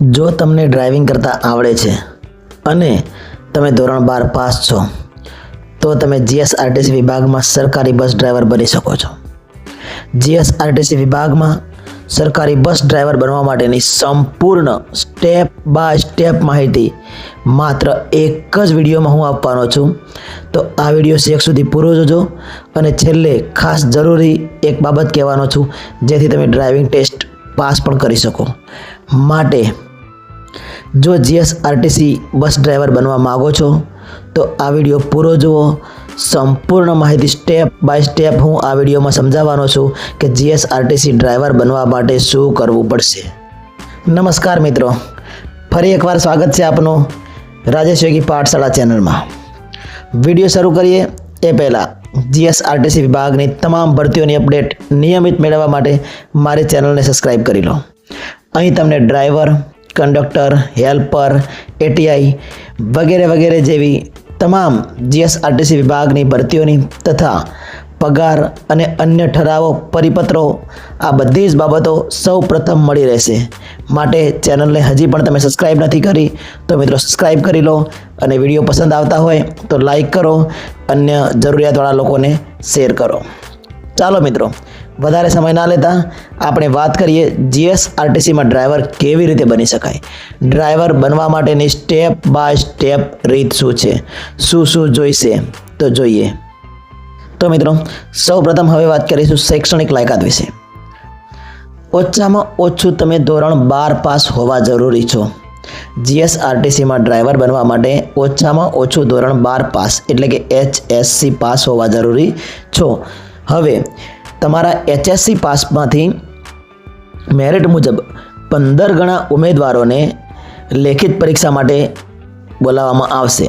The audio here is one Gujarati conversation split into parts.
જો તમને ડ્રાઇવિંગ કરતાં આવડે છે અને તમે ધોરણ બાર પાસ છો, તો તમે જીએસઆરટીસી વિભાગમાં સરકારી બસ ડ્રાઈવર બની શકો છો. જીએસઆરટીસી વિભાગમાં સરકારી બસ ડ્રાઈવર બનવા માટેની સંપૂર્ણ સ્ટેપ બાય સ્ટેપ માહિતી માત્ર એક જ વિડીયોમાં હું આપવાનો છું. તો આ વીડિયો શેખ સુધી પૂરો જોજો અને છેલ્લે ખાસ જરૂરી એક બાબત કહેવાનો છું, જેથી તમે ડ્રાઇવિંગ ટેસ્ટ પાસ પણ કરી શકો. માટે જો જીએસઆરટીસી બસ ડ્રાઈવર બનવા માગો છો, તો આ વીડિયો પૂરો જુઓ. સંપૂર્ણ માહિતી સ્ટેપ બાય સ્ટેપ હું આ વિડીયોમાં સમજાવવાનો છું કે જીએસઆરટીસી ડ્રાઈવર બનવા માટે શું કરવું પડશે. નમસ્કાર મિત્રો. ફરી એકવાર સ્વાગત છે આપનું રાજેશ યોગી પાઠશાળા ચેનલમાં. વીડિયો શરૂ કરીએ એ પહેલાં જીએસઆરટીસી વિભાગની તમામ ભરતીઓની અપડેટ નિયમિત મેળવવા માટે મારી ચેનલને સબસ્ક્રાઈબ કરી લો. અહીં તમને ડ્રાઈવર કંડક્ટર, હેલ્પર, એટીઆઈ વગેરે વગેરે જેવી તમામ જીએસઆરટીસી વિભાગની ભરતીઓની તથા પગાર અને અન્ય ઠરાવો, પરિપત્રો, આ બધી જ બાબતો સૌ પ્રથમ મળી રહેશે. માટે ચેનલને હજી પણ તમે સબસ્ક્રાઈબ નથી કરી તો મિત્રો સબસ્ક્રાઈબ કરી લો અને વીડિયો પસંદ આવતા હોય તો લાઈક કરો. અન્ય જરૂરિયાતવાળા લોકોને શેર કરો. ચાલો મિત્રો વધારે સમય ના લેતા આપણે વાત કરીએ જીએસઆરટીસીમાં ડ્રાઈવર કેવી રીતે બની શકાય? ડ્રાઈવર બનવા માટેની સ્ટેપ બાય સ્ટેપ રીત શું છે? શું શું જોઈશે? તો જોઈએ. તો મિત્રો સૌ પ્રથમ હવે વાત કરીશું શૈક્ષણિક લાયકાત વિશે. ઓછામાં ઓછું તમે ધોરણ બાર પાસ હોવા જરૂરી છો. જીએસઆરટીસીમાં ડ્રાઈવર બનવા માટે ઓછામાં ઓછું ધોરણ બાર પાસ એટલે કે એચએસસી પાસ હોવા જરૂરી છો. હવે તમારા એચએસસી પાસમાંથી મેરિટ મુજબ પંદર ગણા ઉમેદવારોને લેખિત પરીક્ષા માટે બોલાવવામાં આવશે.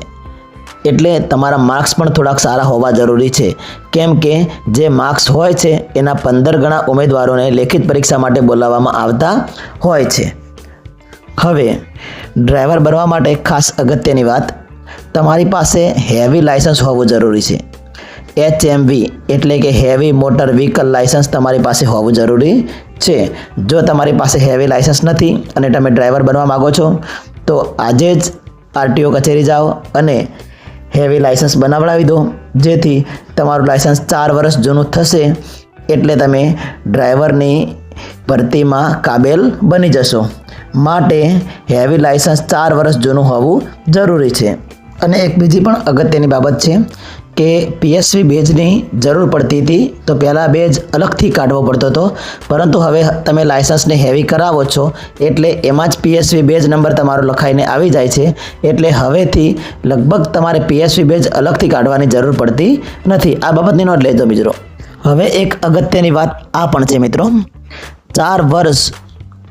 એટલે તમારા માર્ક્સ પણ થોડાક સારા હોવા જરૂરી છે. કેમ કે જે માર્ક્સ હોય છે, એના પંદર ગણા ઉમેદવારોને લેખિત પરીક્ષા માટે બોલાવવામાં આવતા હોય છે. હવે, ડ્રાઈવર બનવા માટે ખાસ અગત્યની વાત. તમારી પાસે હેવી લાઇસન્સ હોવું જરૂરી છે. એચએમવી એટલે કે હેવી મોટર વ્હીકલ લાઇસન્સ તમારી પાસે હોવું જરૂરી છે. જો તમારી પાસે હેવી લાઇસન્સ નથી અને તમે ડ્રાઈવર બનવા માગો છો, તો આજે જ આરટીઓ કચેરી જાઓ અને હેવી લાઇસન્સ બનાવડાવી દો. જેથી તમારું લાઇસન્સ ચાર વર્ષ જૂનું થશે એટલે તમે ડ્રાઈવરની ભરતીમાં કાબેલ બની જશો. માટે હેવી લાઇસન્સ ચાર વર્ષ જૂનું હોવું જરૂરી છે. અને એક બીજી પણ અગત્યની બાબત છે. કે પીએસવી બેજની જરૂર પડતી હતી, તો પહેલાં બેજ અલગથી કાઢવો પડતો હતો. પરંતુ હવે તમે લાયસન્સને હેવી કરાવો છો, એટલે એમાં જ પીએસવી બેજ નંબર તમારો લખાઈને આવી જાય છે. એટલે હવેથી લગભગ તમારે પીએસવી બેજ અલગથી કાઢવાની જરૂર પડતી નથી. આ બાબતની નોંધ લેજો મિત્રો. હવે એક અગત્યની વાત આ પણ છે મિત્રો. ચાર વર્ષ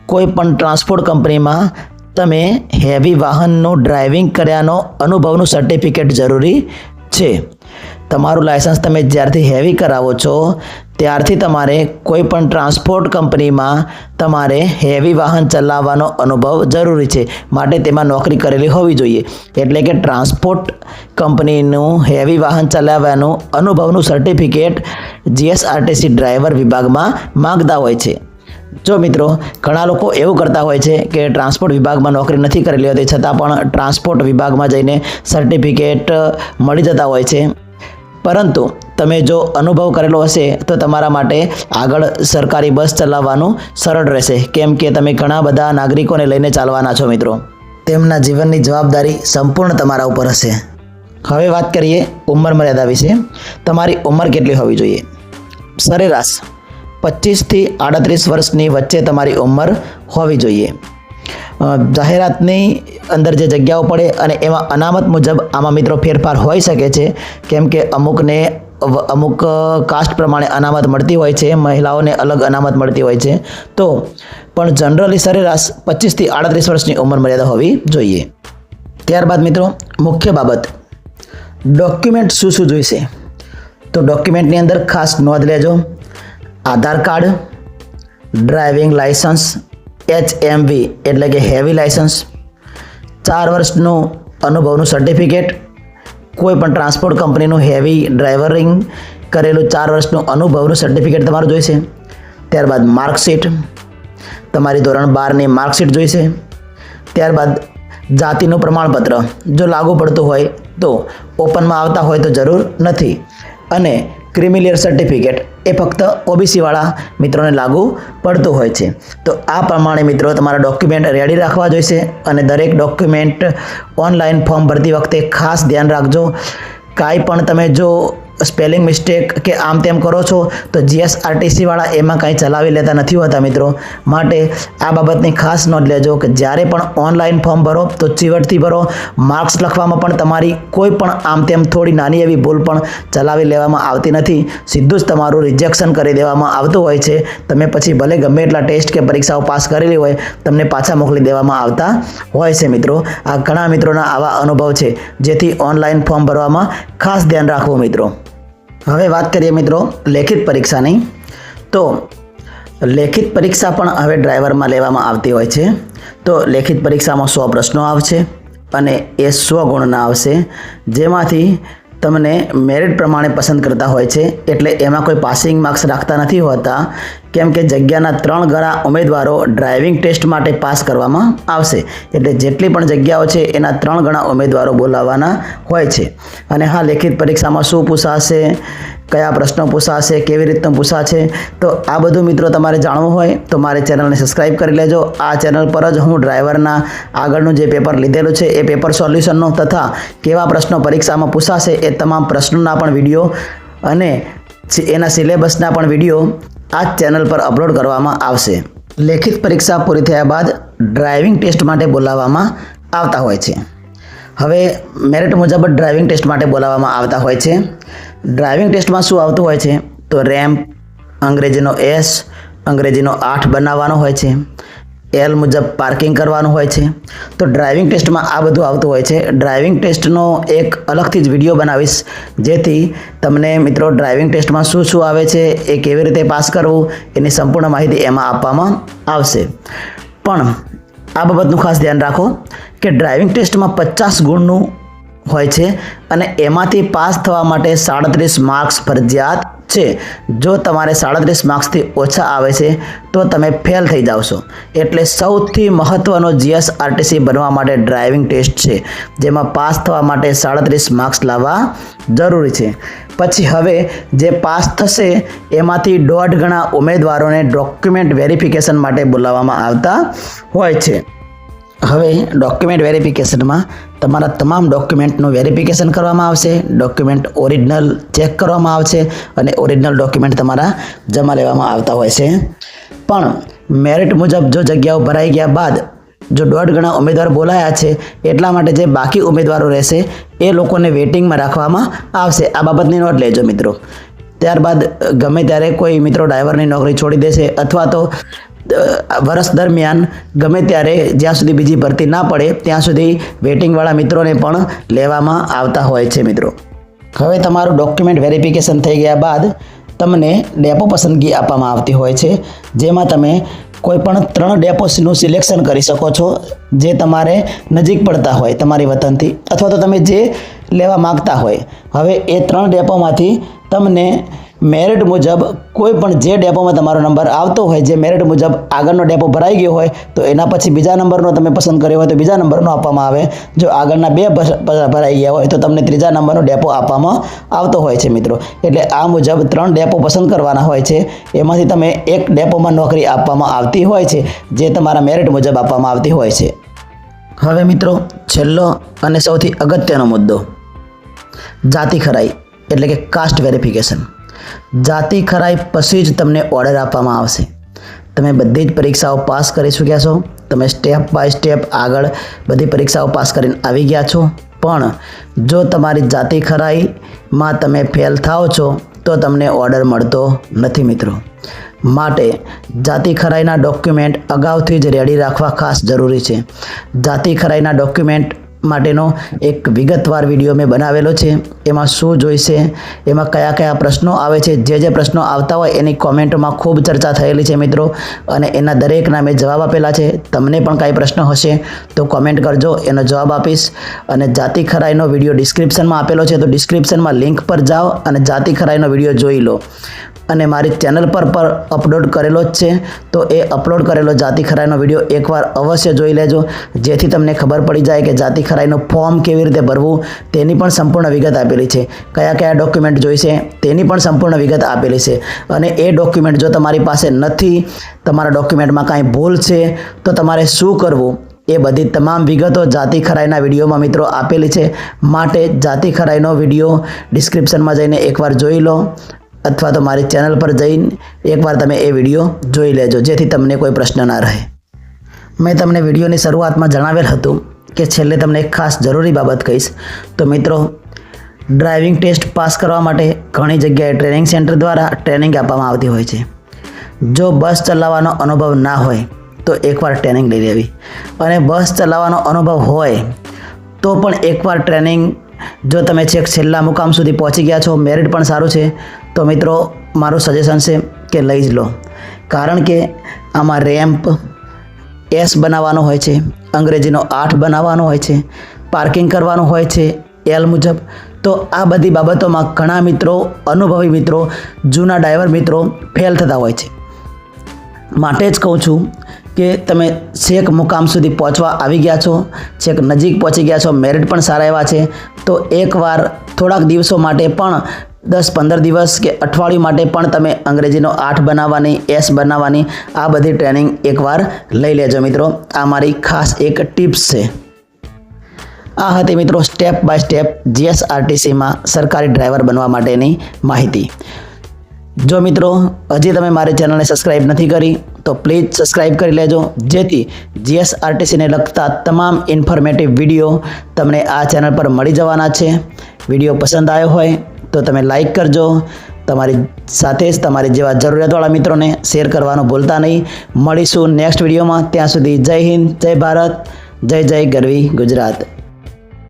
કોઈ પણ ટ્રાન્સપોર્ટ કંપનીમાં તમે હેવી વાહનનું ડ્રાઇવિંગ કર્યાનો અનુભવનું સર્ટિફિકેટ જરૂરી છે. તમારું લાયસન્સ તમે જ્યારથી હેવી કરાવો છો, ત્યારથી તમારે કોઈ પણ ટ્રાન્સપોર્ટ કંપનીમાં તમારે હેવી વાહન ચલાવવાનો અનુભવ જરૂરી છે. માટે તેમાં નોકરી કરેલી હોવી જોઈએ. એટલે કે ટ્રાન્સપોર્ટ કંપનીનું હેવી વાહન ચલાવવાનું અનુભવનું સર્ટિફિકેટ જીએસઆરટીસી ડ્રાઈવર વિભાગમાં માગતા હોય છે. જો મિત્રો, ઘણા લોકો એવું કરતા હોય છે કે ટ્રાન્સપોર્ટ વિભાગમાં નોકરી નથી કરેલી હોતી, છતાં પણ ટ્રાન્સપોર્ટ વિભાગમાં જઈને સર્ટિફિકેટ મળી જતા હોય છે. પરંતુ તમે જો અનુભવ કરેલો હશે, તો તમારા માટે આગળ સરકારી બસ ચલાવવાનું સરળ રહેશે. કેમ કે તમે ઘણા બધા નાગરિકોને લઈને ચાલવાના છો મિત્રો. તેમના જીવનની જવાબદારી સંપૂર્ણ તમારા ઉપર હશે. હવે વાત કરીએ ઉંમર મર્યાદા વિશે. તમારી ઉંમર કેટલી હોવી જોઈએ? સરેરાશ પચીસથી આડત્રીસ વર્ષની વચ્ચે તમારી ઉંમર હોવી જોઈએ. જાહેરાતની અંદર જે જગ્યાઓ પડે અને એમાં અનામત મુજબ આમાં મિત્રો ફેરફાર હોઈ શકે છે. કેમ કે અમુકને અમુક કાસ્ટ પ્રમાણે અનામત મળતી હોય છે, મહિલાઓને અલગ અનામત મળતી હોય છે. તો, પણ જનરલી સરેરાશ પચીસથી આડત્રીસ વર્ષની ઉંમર મર્યાદા હોવી જોઈએ. ત્યારબાદ મિત્રો, મુખ્ય બાબત. ડોક્યુમેન્ટ શું શું જોઈશે? તો ડોક્યુમેન્ટની અંદર ખાસ નોંધ લેજો. Aadhaar card driving licence HMV એટલે કે હેવી લાયસન્સ ચાર વર્ષનું અનુભવનું સર્ટિફિકેટ કોઈ પણ ટ્રાન્સપોર્ટ કંપનીનું હેવી ડ્રાઈવરિંગ કરેલું ચાર વર્ષનું અનુભવનું સર્ટિફિકેટ તમારું જોઈશે. ત્યારબાદ માર્કશીટ તમારી ધોરણ બારની માર્કશીટ જોઈશે. ત્યારબાદ જાતિનું પ્રમાણપત્ર. જો લાગુ પડતું હોય તો ઓપનમાં આવતા હોય તો જરૂર નથી. અને ક્રિમિલિયર સર્ટિફિકેટ. એ ફક્ત ઓબીસીવાળા મિત્રોને લાગુ પડતું હોય છે. તો આ પ્રમાણે મિત્રો તમારા ડોક્યુમેન્ટ રેડી રાખવા જોઈશે અને દરેક ડોક્યુમેન્ટ ઓનલાઈન ફોર્મ ભરતી વખતે ખાસ ધ્યાન રાખજો. કાંઈ પણ તમે જો સ્પેલિંગ મિસ્ટેક કે આમ તેમ કરો છો, તો જીએસઆરટીસીવાળા એમાં કાંઈ ચલાવી લેતા નથી હોતા મિત્રો. માટે આ બાબતની ખાસ નોંધ લેજો કે જ્યારે પણ ઓનલાઈન ફોર્મ ભરો, તો ચીવટથી ભરો. માર્ક્સ લખવામાં પણ તમારી કોઈ પણ આમ તેમ થોડી નાની એવી ભૂલ પણ ચલાવી લેવામાં આવતી નથી. સીધું જ તમારું રિજેક્શન કરી દેવામાં આવતું હોય છે. તમે પછી ભલે ગમે એટલા ટેસ્ટ કે પરીક્ષાઓ પાસ કરેલી હોય, તમને પાછા મોકલી દેવામાં આવતા હોય છે મિત્રો. આ ઘણા મિત્રોના આવા અનુભવ છે, જેથી ઓનલાઈન ફોર્મ ભરવામાં ખાસ ધ્યાન રાખવું મિત્રો. હવે વાત કરીએ મિત્રો લેખિત પરીક્ષાની. તો લેખિત પરીક્ષા પણ હવે ડ્રાઈવરમાં લેવામાં આવતી હોય છે. તો લેખિત પરીક્ષામાં સો પ્રશ્નો આવશે અને એ સો ગુણના આવશે. જેમાંથી તમને મેરિટ પ્રમાણે પસંદ કરતા હોય છે, એટલે એમાં કોઈ પાસિંગ માર્ક્સ રાખતા નથી હોતા, કેમ કે જગ્યાના ત્રણ ગણા ઉમેદવારો ડ્રાઇવિંગ ટેસ્ટ માટે પાસ કરવામાં આવશે. એટલે જેટલી પણ જગ્યાઓ છે, એના ત્રણ ગણા ઉમેદવારો બોલાવવાના હોય છે. અને હા, લેખિત પરીક્ષામાં શું પૂછાશે? કયા પ્રશ્નો પૂછાશે, કેવી રીતનું પૂછાશે, તો આ બધું મિત્રો તમારે જાણવું હોય તો મારી ચેનલને સબસ્ક્રાઈબ કરી લેજો. આ ચેનલ પર જ હું ડ્રાઈવરના આગળનું જે પેપર લીધેલું છે, એ પેપર સોલ્યુશનનો તથા કેવા પ્રશ્નો પરીક્ષામાં પૂછાશે એ તમામ પ્રશ્નોના પણ વીડિયો અને એના સિલેબસના પણ વીડિયો આ ચેનલ પર અપલોડ કરવામાં આવશે. લેખિત પરીક્ષા પૂરી થયા બાદ ડ્રાઇવિંગ ટેસ્ટ માટે બોલાવવામાં આવતા હોય છે. હવે મેરિટ મુજબ ડ્રાઇવિંગ ટેસ્ટ માટે બોલાવવામાં આવતા હોય છે. ડ્રાઇવિંગ ટેસ્ટમાં શું આવતું હોય છે? તો રેમ્પ અંગ્રેજીનો એસ અંગ્રેજીનો આઠ બનાવવાનો હોય છે. એલ મુજબ પાર્કિંગ કરવાનું હોય છે. તો ડ્રાઇવિંગ ટેસ્ટમાં આ બધું આવતું હોય છે. ડ્રાઇવિંગ ટેસ્ટનો એક અલગથી જ વીડિયો બનાવીશ, જેથી તમને મિત્રો ડ્રાઇવિંગ ટેસ્ટમાં શું શું આવે છે, એ કેવી રીતે પાસ કરવું, એની સંપૂર્ણ માહિતી એમાં આપવામાં આવશે. પણ આ બાબતનું ખાસ ધ્યાન રાખો. કે ડ્રાઇવિંગ ટેસ્ટમાં પચાસ ગુણનું હોય છે અને એમાંથી પાસ થવા માટે સાડત્રીસ માર્ક્સ ફરજિયાત છે. જો તમારે સાડત્રીસ માર્ક્સથી ઓછા આવે છે, તો તમે ફેલ થઈ જાઓ એટલે સૌથી મહત્ત્વનો જીએસ આરટીસી બનવા માટે ડ્રાઇવિંગ ટેસ્ટ છે, જેમાં પાસ થવા માટે સાડત્રીસ માર્ક્સ લાવવા જરૂરી છે. પછી હવે જે પાસ થશે, એમાંથી દોઢ ગણા ઉમેદવારોને ડોક્યુમેન્ટ વેરિફિકેશન માટે બોલાવવામાં આવતા હોય છે. હવે ડોક્યુમેન્ટ વેરિફિકેશનમાં તમારા તમામ ડોક્યુમેન્ટનું વેરિફિકેશન કરવામાં આવશે. ડોક્યુમેન્ટ ઓરિજિનલ ચેક કરવામાં આવશે અને ઓરિજિનલ ડોક્યુમેન્ટ તમારા જમા લેવામાં આવતા હોય છે. પણ મેરિટ મુજબ જો જગ્યાઓ ભરાઈ ગયા બાદ જો દોઢ ગણા ઉમેદવાર બોલાયા છે, એટલા માટે જે બાકી ઉમેદવારો રહેશે, એ લોકોને વેટિંગમાં રાખવામાં આવશે. આ બાબતની નોટ લેજો મિત્રો. ત્યારબાદ ગમે ત્યારે કોઈ મિત્રો ડ્રાઈવરની નોકરી છોડી દેશે અથવા તો વર્ષ દરમિયાન ગમે ત્યારે જ્યાં સુધી બીજી ભરતી ના પડે, ત્યાં સુધી વેટિંગવાળા મિત્રોને પણ લેવામાં આવતા હોય છે મિત્રો. હવે તમારું ડોક્યુમેન્ટ વેરિફિકેશન થઈ ગયા બાદ તમને ડેપો પસંદગી આપવામાં આવતી હોય છે, જેમાં તમે કોઈ પણ ત્રણ ડેપોનું સિલેક્શન કરી શકો છો, જે તમારે નજીક પડતા હોય તમારી વતનથી, અથવા તો તમે જે લેવા માગતા હોય. હવે એ ત્રણ ડેપોમાંથી તમને મેરિટ મુજબ કોઈ પણ જે ડેપોમાં તમારો નંબર આવતો હોય, જે મેરિટ મુજબ આગળનો ડેપો ભરાઈ ગયો હોય, તો એના પછી બીજા નંબરનો તમે પસંદ કર્યો હોય તો બીજા નંબરનો આપવામાં આવે. જો આગળના બે ભરાઈ ગયા હોય તો તમને ત્રીજા નંબરનો ડેપો આપવામાં આવતો હોય છે મિત્રો. એટલે આ મુજબ ત્રણ ડેપો પસંદ કરવાના હોય છે. એમાંથી તમે એક ડેપોમાં નોકરી આપવામાં આવતી હોય છે, જે તમારા મેરિટ મુજબ આપવામાં આવતી હોય છે. હવે મિત્રો, છેલ્લો અને સૌથી અગત્યનો મુદ્દો. જાતિ ખરાઈ, એટલે કે કાસ્ટ વેરિફિકેશન જાતિ ખરાઈ પછી જ તમને ઓર્ડર આપવામાં આવશે. તમે બધી જ પરીક્ષાઓ પાસ કરી ચૂક્યા છો. તમે સ્ટેપ બાય સ્ટેપ આગળ બધી પરીક્ષાઓ પાસ કરીને આવી ગયા છો. પણ જો તમારી જાતિ ખરાઈમાં તમે ફેલ થાઓ છો, તો તમને ઓર્ડર મળતો નથી મિત્રો. માટે જાતિ ખરાઈના ડોક્યુમેન્ટ અગાઉથી જ રેડી રાખવા ખાસ જરૂરી છે. જાતિ ખરાઈના ડોક્યુમેન્ટ માટેનો એક વિગતવાર વીડિયો મેં બનાવેલો છે. એમાં શું જોઈશે, એમાં કયા કયા પ્રશ્નો આવે છે, જે જે પ્રશ્નો આવતા હોય એની કોમેન્ટમાં ખૂબ ચર્ચા થયેલી છે મિત્રો. અને એના દરેકના મેં જવાબ આપેલા છે. તમને પણ કાંઈ પ્રશ્ન હશે તો કોમેન્ટ કરજો, એનો જવાબ આપીશ. અને જાતિ ખરાઈનો વીડિયો ડિસ્ક્રિપ્શનમાં આપેલો છે, તો ડિસ્ક્રિપ્શનમાં લિંક પર જાઓ અને જાતિ ખરાઈનો વીડિયો જોઈ લો. અને મારી ચેનલ પર પર અપલોડ કરેલો જ છે. તો એ અપલોડ કરેલો જાતિ ખરાઈનો વીડિયો એકવાર અવશ્ય જોઈ લેજો. જેથી તમને ખબર પડી જાય કે જાતિ ખરાઈનું ફોર્મ કેવી રીતે ભરવું, તેની પણ સંપૂર્ણ વિગત આપેલી છે. કયા કયા ડોક્યુમેન્ટ જોઈશે, તેની પણ સંપૂર્ણ વિગત આપેલી છે. અને એ ડોક્યુમેન્ટ જો તમારી પાસે નથી, તમારા ડોક્યુમેન્ટમાં કાંઈ ભૂલ છે, તો તમારે શું કરવું? એ બધી તમામ વિગતો જાતિ ખરાઈના વિડીયોમાં મિત્રો આપેલી છે. માટે જાતિ ખરાઈનો વીડિયો ડિસ્ક્રિપ્શનમાં જઈને એકવાર જોઈ લો. અથવા તો મારી ચેનલ પર જઈને એકવાર તમે એ વીડિયો જોઈ લેજો, જેથી તમને કોઈ પ્રશ્ન ના રહે. મેં તમને વિડીયોની શરૂઆતમાં જણાવેલ હતું કે છેલ્લે તમને એક ખાસ જરૂરી બાબત કહીશ. તો મિત્રો, ડ્રાઇવિંગ ટેસ્ટ પાસ કરવા માટે ઘણી જગ્યાએ ટ્રેનિંગ સેન્ટર દ્વારા ટ્રેનિંગ આપવામાં આવતી હોય છે. જો બસ ચલાવવાનો અનુભવ ના હોય, તો એકવાર ટ્રેનિંગ લઈ લેવી. અને બસ ચલાવવાનો અનુભવ હોય, તો પણ એકવાર ટ્રેનિંગ જો તમે છેક છેલ્લા મુકામ સુધી પહોંચી ગયા છો, મેરિટ પણ સારું છે. તો મિત્રો, મારું સજેશન છે કે લઈ જ લો. કારણ કે આમાં રેમ્પ એસ બનાવવાનો હોય છે, અંગ્રેજીનો આઠ બનાવવાનો હોય છે પાર્કિંગ કરવાનું હોય છે એલ મુજબ. તો આ બધી બાબતોમાં ઘણા મિત્રો, અનુભવી મિત્રો, જૂના ડ્રાઈવર મિત્રો ફેલ થતા હોય છે. માટે જ કહું છું કે તમે છેક મુકામ સુધી પહોંચવા આવી ગયા છો, છેક નજીક પહોંચી ગયા છો મેરિટ પણ સારા એવા છે. તો એકવાર થોડાક દિવસો માટે પણ દસ પંદર દિવસ કે અઠવાડિયું માટે પણ તમે અંગ્રેજીનો આઠ બનાવવાની, એસ બનાવવાની, આ બધી ટ્રેનિંગ એકવાર લઈ લેજો મિત્રો. આ મારી ખાસ એક ટિપ્સ છે. આ હતી મિત્રો સ્ટેપ બાય સ્ટેપ જીએસઆરટીસીમાં સરકારી ડ્રાઈવર બનવા માટેની માહિતી. જો મિત્રો, હજી તમે મારી ચેનલને સબસ્ક્રાઇબ નથી કરી, તો પ્લીઝ સબસ્ક્રાઇબ કરી લેજો. જેથી જીએસઆરટીસીને લગતા તમામ ઇન્ફોર્મેટિવ વીડિયો તમને આ ચેનલ પર મળી જવાના છે. વીડિયો પસંદ આવ્યો હોય તો તમે લાઈક કરજો. તમારી સાથે જ તમારી જેવા જરૂરિયાતવાળા મિત્રોને શેર કરવાનું ભૂલતા નહીં. મળીશું નેક્સ્ટ વિડીયોમાં. ત્યાં સુધી જય હિન્દ, જય ભારત, જય જય ગરવી ગુજરાત.